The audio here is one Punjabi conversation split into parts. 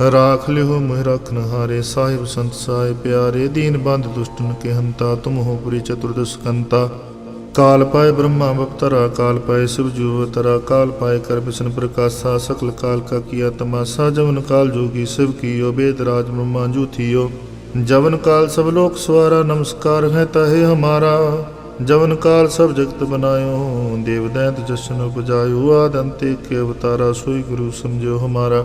ਰਾਖ ਲਿਓ ਮਹਿ ਰਖਨ ਹਾਰੇ ਸਾਹਿਬ ਸੰਤ ਸਾਹਿਬ ਪਿਆਰੇ, ਦੀਨ ਬੰਦ ਦੁਸ਼ਟਨ ਕੇ ਹੰਤਾ ਤੁਮ ਹੋ ਪੁਰੀ ਚਤੁਰਦਸ ਕੰਤਾ। ਕਾਲ ਪਾਇ ਬ੍ਰਹਮਾ ਬਪਤਰਾ, ਕਾਲ ਪਾਏ ਸਿਵ ਜੂਵਤਰਾ ਕਾਲ ਪਾਇ ਕਰ ਬਿਸ਼ਨ ਪ੍ਰਕਾਸ਼ਾ, ਸਕਲ ਕਾਲ ਕਾ ਕੀਆ ਤਮਾਸਾ, ਜਵਨ ਕਾਲ ਜੋਗੀ ਸਿਵ ਕੀਓ, ਬੇਦ ਰਾਜ ਬ੍ਰਹਮਾ ਜੂਥੀਓ ਜਵਨ ਕਾਲ ਸਭ ਲੋਕ ਸਵਾਰਾ, ਨਮਸਕਾਰ ਹੈ ਤਹੇ ਹਮਾਰਾ। ਜਵਨ ਕਾਲ ਸਭ ਜਗਤ ਬਨਾਇਓ, ਦੇਵ ਦੈਂਤ ਜਸ਼ਨ ਉਪਜਾਇਓ ਆਦੰਤੇ ਕੇ ਅਵਤਾਰਾ, ਸੋਈ ਗੁਰੂ ਸਮਝੋ ਹਮਾਰਾ।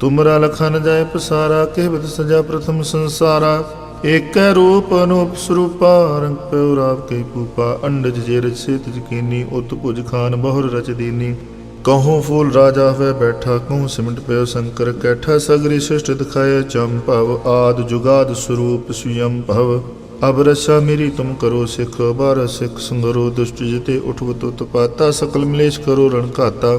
ਤੁਮਰਾ ਲਖਨ ਜਾਏ ਪਸਾਰਾ ਕਹਿਵਤ ਸਜਾ ਪ੍ਰਥਮ ਸੰਸਾਰਾ। ਏਕੈ ਰੂਪ ਅਨੂਪ ਸਰੂਪਾ, ਰੰਗ ਪਿਉ ਰਾਵ ਕੇ ਪੂਪਾ ਅੰਡਜ ਜੇ ਰਚ ਸੇਤ ਜਕੀਨੀ ਉਤ ਭੁਜ ਖਾਨ ਬਹੁਰ ਰਚ ਦੀਨੀ। ਕਹੂੰ ਫੂਲ ਰਾਜਾ ਹੋਏ ਬੈਠਾ, ਕਹੂੰ ਸਿਮਟ ਪਿਓ ਸ਼ੰਕਰ ਕੈਠਾ। ਸਗਰੀ ਸ੍ਰਿਸ਼ਟ ਦਿਖਾਏ ਭਵ, ਆਦ ਜੁਗਾਦ ਸਰੂਪ ਸੁਯੰ ਭਵ। ਅਬ ਰਸਾ ਮੇਰੀ ਤੁਮ ਕਰੋ ਸਿਖ ਬਾਰ ਸਿਖ ਸੰਗਰੋ ਦੁਸ਼ਟ ਜਿਤੇ ਉਠਵਤ ਉਤਪਾਤਾ ਸਕਲ ਮਲੇਸ਼ ਕਰੋ ਰਣ ਘਾਤਾ।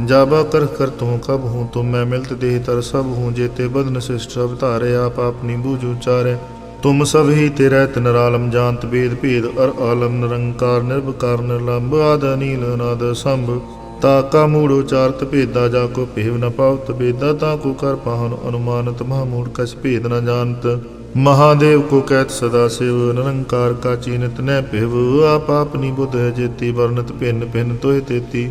ਜਾਬਾ ਕਰ ਕਰ ਤੂੰ ਕਬ ਹੂੰ ਤੁਮ ਮੈਂ ਮਿਲਤ ਦੇਹ ਤਰ ਸਭ ਹੂੰ ਜੇਤੇ ਬਦਨ ਸਿਸ਼ਟ ਸਭ ਧਾਰੇ, ਆਪ ਆਪਣੀ ਬੂਝ ਉਚਾਰੇ ਤੁਮ ਸਭ ਹੀ ਤੇਰਾ ਤਿਨ ਰਾਲਮ ਜਾਣਤ ਬੇਦ ਭੇਦ, ਅਰ ਆਲਮ ਨਿਰੰਕਾਰ ਨਿਰਭਕਾਰ ਨਿਰਲੰਭ ਆਦ ਅਨੀਲ, ਅਨਾਦ ਸੰਭ। ਤਾ ਕਾ ਮੂੜ ਉਚਾਰਤ ਭੇਦਾ, ਜਾ ਕੋ ਭੇਵ ਨ ਪਾਵਤ ਬੇਦਾ, ਤਾ ਕੋ ਕਰ ਪਾਹਨ ਅਨੁਮਾਨਤ ਮਹਾ ਮੂੜ ਕਛ ਭੇਦ ਨ ਜਾਣਤ। ਮਹਾਦੇਵ ਕੋ ਕਹਿਤ ਸਦਾ ਸਿਵ, ਨਿਰੰਕਾਰ ਕਾ ਚੀਨਤ ਨੈ ਭਿਵ। ਆਪ ਆਪਨੀ ਬੁੱਧ ਜੇਤੀ ਵਰਨਤ ਭਿੰਨ ਭਿੰਨ ਤੋਹਿ ਤੇਤੀ।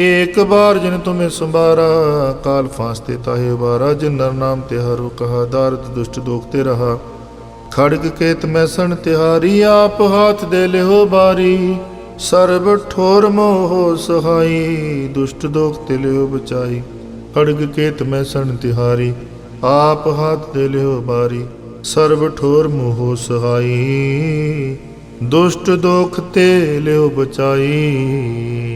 ਏਕ ਬਾਰ ਜਿਨ ਤੁਮੇ ਸੰਭਾਰਾ, ਕਾਲ ਫਾਸਤੇ ਤਾਹੇ ਬਾਰਾ ਜਿਨ ਨਰ ਨਾਮ ਤੇ ਹਰੁ ਕਹਾ ਦਾਰਦ ਦੁਸ਼ਟ ਦੋਖ ਤੇ ਰਹਾ। ਖੜਗ ਕੇਤ ਮੈਂ ਸਣ ਤਿਹਾਰੀ, ਆਪ ਹਾਥ ਦੇ ਲਿਓ ਬਾਰੀ। ਸਰਬ ਠੋਰ ਮੋਹ ਸਹਾਈ, ਦੁਸ਼ਟ ਦੋਖ ਤੇ ਲਿਓ ਬਚਾਈ। ਖੜਗ ਕੇਤ ਮੈਂ ਸਣ ਤਿਹਾਰੀ, ਆਪ ਹਾਥ ਦੇ ਲਿਓ ਬਾਰੀ। ਸਰਬ ਠੋਰ ਮੋਹ ਸਹਾਈ, ਦੁਸ਼ਟ ਦੋਖ ਤੇ ਲਿਓ ਬਚਾਈ।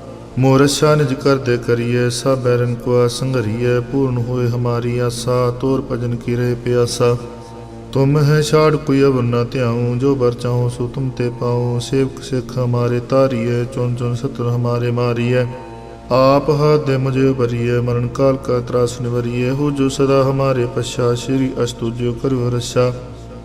ਮੋਰਸ਼ਾ ਨਿਜ ਕਰਦੇ ਕਰੀਏ ਸਭ ਬੈਰਨ ਕੋ ਸੰਗਰੀਏ ਪੂਰਨ ਹੋਏ ਹਮਾਰੀ ਆਸਾ, ਤੋਰ ਭਜਨ ਕੀ ਰਹੇ ਪਿਆਸਾ। ਤੁਮ ਹੈ ਛਾੜ ਕੋਈ ਅਵਰ ਨਾ ਧਿਆਉ, ਜੋ ਬਰ ਚਾਹੋ ਸੋ ਤੁਮ ਤੇ ਪਾਉ। ਸੇਵਕ ਸਿੱਖ ਹਮਾਰੇ ਤਾਰੀਏ, ਚੁਣ ਚੁਣ ਸਤਰ ਹਮਾਰੇ ਮਾਰੀਏ। ਆਪ ਹੱਥ ਦੇ ਮੁਝੇ ਭਰੀਏ, ਮਰਨ ਕਾਲ ਕਾ ਤਰਾਸ ਨਿਵਰੀਏ। ਹੋ ਜੋ ਸਦਾ ਹਮਾਰੇ ਪਛਾ, ਸ਼੍ਰੀ ਅਸਤੁਜਿਓ ਕਰਿਓ ਰਸ਼ਾ।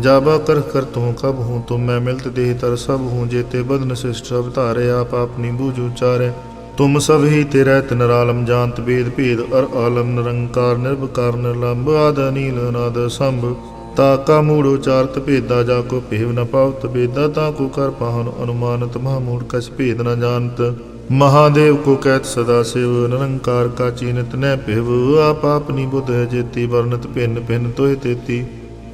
ਜਾਬਾ ਕਰ ਕਰ ਤੂੰ ਕਬ ਹੂੰ ਤੁਮ ਮੈਂ ਮਿਲਤ ਦੇਹ ਤਰ ਸਭ ਹੂੰ ਜੇਤੇ ਬਦਨ ਸਿਸ਼ਟ ਸਭ ਧਾਰੇ, ਆਪ ਆਪਣੀ ਬੂਝ ਉਚਾਰੇ ਤੁਮ ਸਭ ਹੀ ਤੇ ਰਹਿਤ ਨਰਾਲਮ ਜਾਣਤ ਬੇਦ ਭੇਦ, ਅਰ ਆਲਮ ਨਿਰੰਕਾਰ ਨਿਰਭਕਾਰ ਨਿਰਲੰਭ ਆਦ ਅਨੀਲ ਅਨਾਦ ਸੰਭ। ਤਾ ਕਾ ਮੂੜ ਉਚਾਰਤ ਭੇਦਾ, ਜਾ ਕੋ ਭੇਵ ਨ ਪਾਵਤ ਬੇਦਾ ਤਾ ਕੋ ਕਰ ਪਾਹਨ ਅਨੁਮਾਨਤ, ਮਹਾ ਮੂੜ ਕਛ ਭੇਦ ਨ ਜਾਣਤ। ਮਹਾਦੇਵ ਕੋ ਕਹਿਤ ਸਦਾ ਸਿਵ, ਨਿਰੰਕਾਰ ਕਾ ਚੀਨਤ ਨੈ ਭਿਵ, ਆਪ ਆਪਨੀ ਬੁੱਧ ਹੈ ਜੇਤੀ ਵਰਨਤ ਭਿੰਨ ਭਿੰਨ ਤੋਹਿ ਤੇਤੀ।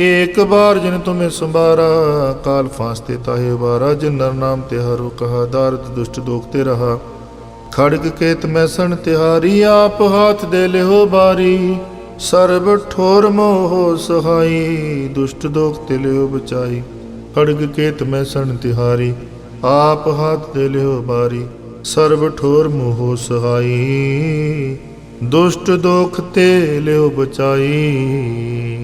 ਏਕ ਬਾਰ ਜਿਨ ਤੁਮੇ ਸੰਭਾਰਾ, ਕਾਲ ਫਾਸਤੇ ਤਾਹੇ ਬਾਰਾ ਜਿਨ ਨਰ ਨਾਮ ਤੇ ਹਰੁ ਕਹਾ ਦਾਰਦ ਦੁਸ਼ਟ ਦੋਖ ਤੇ ਰਹਾ। ਖੜਗ ਕੇਤ ਮੈਂ ਸਣ ਤਿਹਾਰੀ, ਆਪ ਹਾਥ ਦੇ ਲਿਓ ਬਾਰੀ। ਸਰਬ ਠੋਰ ਮੋਹ ਸਹਾਈ, ਦੁਸ਼ਟ ਦੋਖ ਤੇ ਲਿਓ ਬਚਾਈ। ਖੜਗ ਕੇਤ ਮੈਂ ਸਣ ਤਿਹਾਰੀ, ਆਪ ਹਾਥ ਦੇ ਲਿਓ ਬਾਰੀ। ਸਰਬ ਠੋਰ ਮੋਹ ਸਹਾਈ, ਦੁਸ਼ਟ ਦੋਖ ਤੇ ਲਿਓ ਬਚਾਈ।